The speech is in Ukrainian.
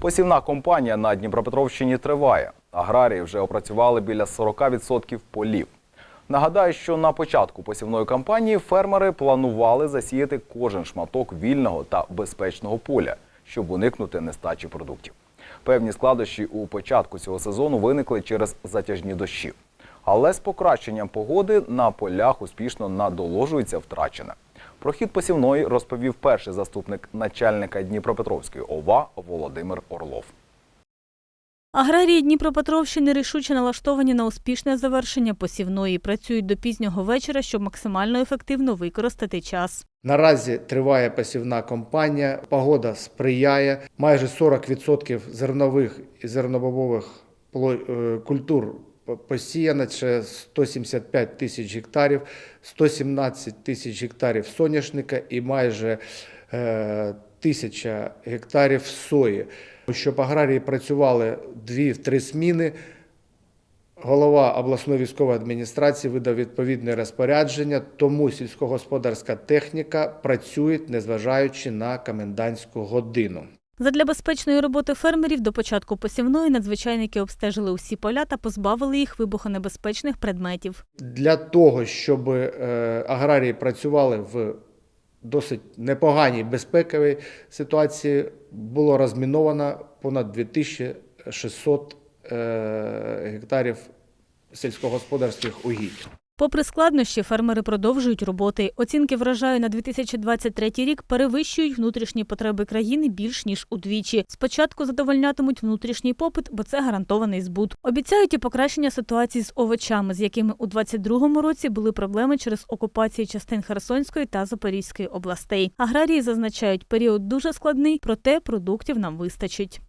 Посівна кампанія на Дніпропетровщині триває. Аграрії вже опрацювали біля 40% полів. Нагадаю, що на початку посівної кампанії фермери планували засіяти кожен шматок вільного та безпечного поля, щоб уникнути нестачі продуктів. Певні складощі у початку цього сезону виникли через затяжні дощі. Але з покращенням погоди на полях успішно надоложується втрачене. Про хід посівної розповів перший заступник начальника Дніпропетровської ОВА Володимир Орлов. Аграрії Дніпропетровщини рішуче налаштовані на успішне завершення посівної працюють до пізнього вечора, щоб максимально ефективно використати час. Наразі триває посівна кампанія, погода сприяє. Майже 40% зернових і зернобобових пло- е, культур посіяно, це 175 тисяч гектарів, 117 тисяч гектарів соняшника і майже е, тисяча гектарів сої. Щоб аграрії працювали дві-три зміни, Голова обласної військової адміністрації видав відповідне розпорядження, тому сільськогосподарська техніка працює, незважаючи на комендантську годину. Задля безпечної роботи фермерів до початку посівної надзвичайники обстежили усі поля та позбавили їх вибухонебезпечних предметів. Для того, щоб е, аграрії працювали в досить непоганій безпековій ситуації, було розміновано понад 2600 е, гектарів сільськогосподарських угідь. Попри складнощі, фермери продовжують роботи. Оцінки врожаю на 2023 рік перевищують внутрішні потреби країни більш ніж удвічі. Спочатку задовольнятимуть внутрішній попит, бо це гарантований збут. Обіцяють і покращення ситуації з овочами, з якими у 2022 році були проблеми через окупацію частин Херсонської та Запорізької областей. Аграрії зазначають, період дуже складний, проте продуктів нам вистачить.